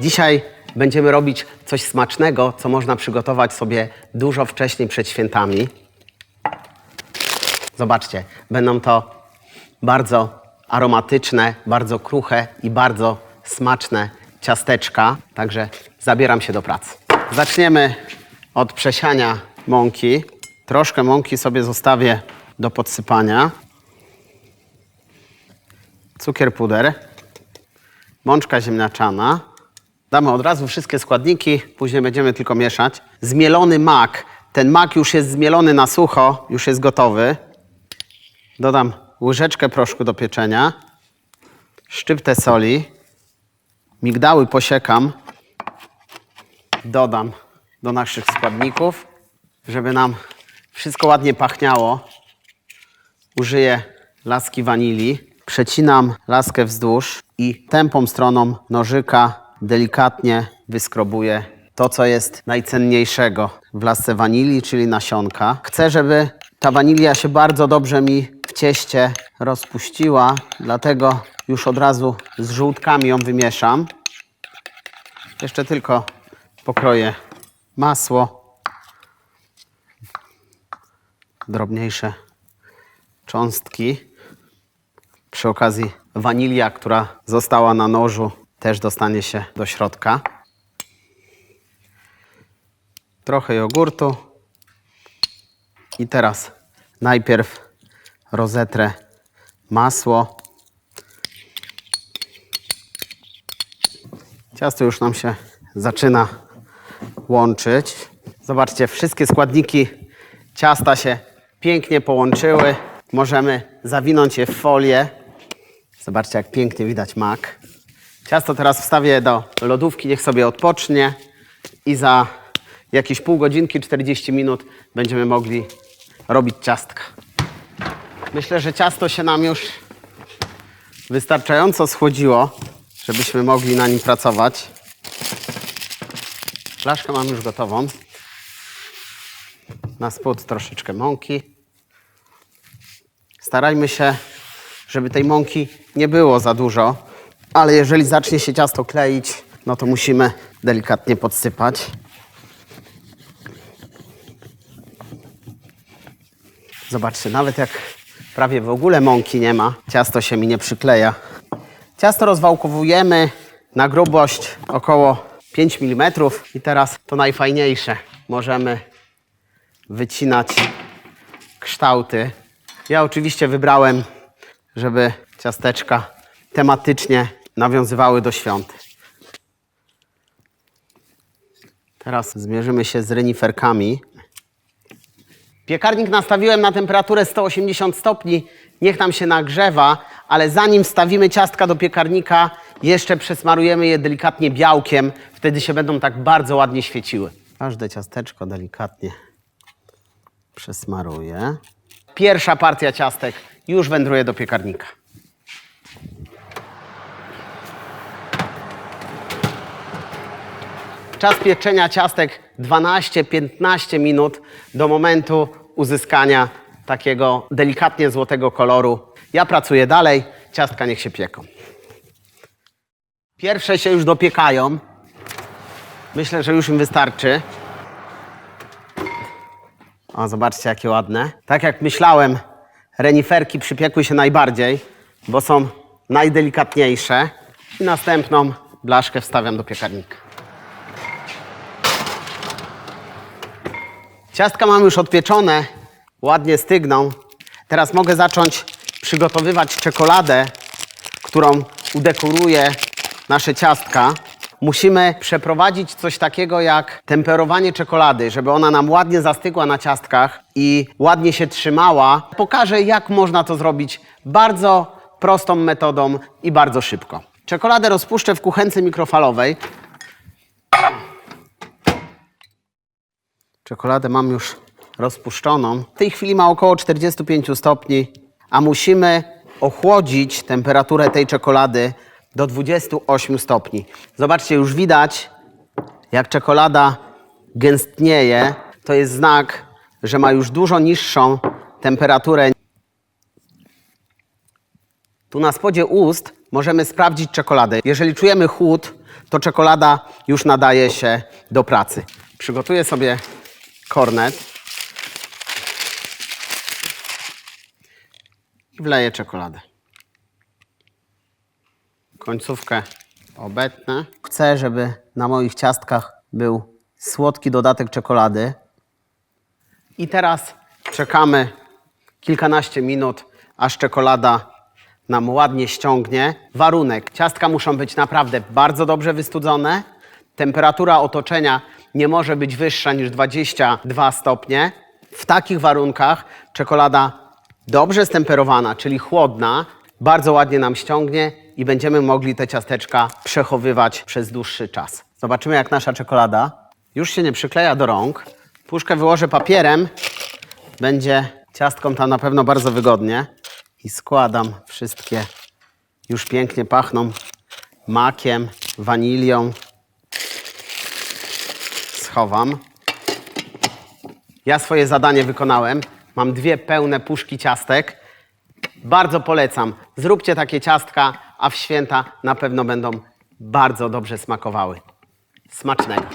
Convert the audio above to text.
Dzisiaj będziemy robić coś smacznego, co można przygotować sobie dużo wcześniej przed świętami. Zobaczcie, będą to bardzo aromatyczne, bardzo kruche i bardzo smaczne ciasteczka. Także zabieram się do pracy. Zaczniemy od przesiania mąki. Troszkę mąki sobie zostawię do podsypania. Cukier puder, mączka ziemniaczana. Damy od razu wszystkie składniki, później będziemy tylko mieszać. Zmielony mak. Ten mak już jest zmielony na sucho, już jest gotowy. Dodam łyżeczkę proszku do pieczenia, szczyptę soli, migdały posiekam, dodam do naszych składników, żeby nam wszystko ładnie pachniało. Użyję laski wanilii, przecinam laskę wzdłuż i tępą stroną nożyka delikatnie wyskrobuję to, co jest najcenniejszego w lasce wanilii, czyli nasionka. Chcę, żeby ta wanilia się bardzo dobrze mi w cieście rozpuściła, dlatego już od razu z żółtkami ją wymieszam. Jeszcze tylko pokroję masło, drobniejsze cząstki. Przy okazji wanilia, która została na nożu, też dostanie się do środka. Trochę jogurtu. I teraz najpierw rozetrę masło. Ciasto już nam się zaczyna łączyć. Zobaczcie, wszystkie składniki ciasta się pięknie połączyły. Możemy zawinąć je w folię. Zobaczcie, jak pięknie widać mak. Ciasto teraz wstawię do lodówki, niech sobie odpocznie i za jakieś pół godzinki, 40 minut będziemy mogli robić ciastka. Myślę, że ciasto się nam już wystarczająco schłodziło, żebyśmy mogli na nim pracować. Flaszkę mam już gotową. Na spód troszeczkę mąki. Starajmy się, żeby tej mąki nie było za dużo, ale jeżeli zacznie się ciasto kleić, no to musimy delikatnie podsypać. Zobaczcie, nawet jak prawie w ogóle mąki nie ma, ciasto się mi nie przykleja. Ciasto rozwałkowujemy na grubość około 5 mm i teraz to najfajniejsze. Możemy wycinać kształty. Ja oczywiście wybrałem, żeby ciasteczka tematycznie nawiązywały do świąt. Teraz zmierzymy się z reniferkami. Piekarnik nastawiłem na temperaturę 180 stopni. Niech nam się nagrzewa, ale zanim wstawimy ciastka do piekarnika, jeszcze przesmarujemy je delikatnie białkiem. Wtedy się będą tak bardzo ładnie świeciły. Każde ciasteczko delikatnie przesmaruję. Pierwsza partia ciastek już wędruje do piekarnika. Czas pieczenia ciastek 12-15 minut do momentu uzyskania takiego delikatnie złotego koloru. Ja pracuję dalej, ciastka niech się pieką. Pierwsze się już dopiekają. Myślę, że już im wystarczy. O, zobaczcie, jakie ładne. Tak jak myślałem, reniferki przypiekły się najbardziej, bo są najdelikatniejsze. I następną blaszkę wstawiam do piekarnika. Ciastka mam już odpieczone, ładnie stygną. Teraz mogę zacząć przygotowywać czekoladę, którą udekoruję nasze ciastka. Musimy przeprowadzić coś takiego jak temperowanie czekolady, żeby ona nam ładnie zastygła na ciastkach i ładnie się trzymała. Pokażę, jak można to zrobić bardzo prostą metodą i bardzo szybko. Czekoladę rozpuszczę w kuchence mikrofalowej. Czekoladę mam już rozpuszczoną. W tej chwili ma około 45 stopni, a musimy ochłodzić temperaturę tej czekolady do 28 stopni. Zobaczcie, już widać, jak czekolada gęstnieje. To jest znak, że ma już dużo niższą temperaturę. Tu na spodzie ust możemy sprawdzić czekoladę. Jeżeli czujemy chłód, to czekolada już nadaje się do pracy. Przygotuję sobie kornet i wleję czekoladę. Końcówkę obetnę. Chcę, żeby na moich ciastkach był słodki dodatek czekolady. I teraz czekamy kilkanaście minut, aż czekolada nam ładnie ściągnie. Warunek: ciastka muszą być naprawdę bardzo dobrze wystudzone. Temperatura otoczenia nie może być wyższa niż 22 stopnie. W takich warunkach czekolada dobrze stemperowana, czyli chłodna, bardzo ładnie nam ściągnie i będziemy mogli te ciasteczka przechowywać przez dłuższy czas. Zobaczymy, jak nasza czekolada już się nie przykleja do rąk. Puszkę wyłożę papierem, będzie ciastkom tam na pewno bardzo wygodnie. I składam wszystkie, już pięknie pachną makiem, wanilią. Schowam. Ja swoje zadanie wykonałem. Mam dwie pełne puszki ciastek. Bardzo polecam. Zróbcie takie ciastka, a w święta na pewno będą bardzo dobrze smakowały. Smacznego.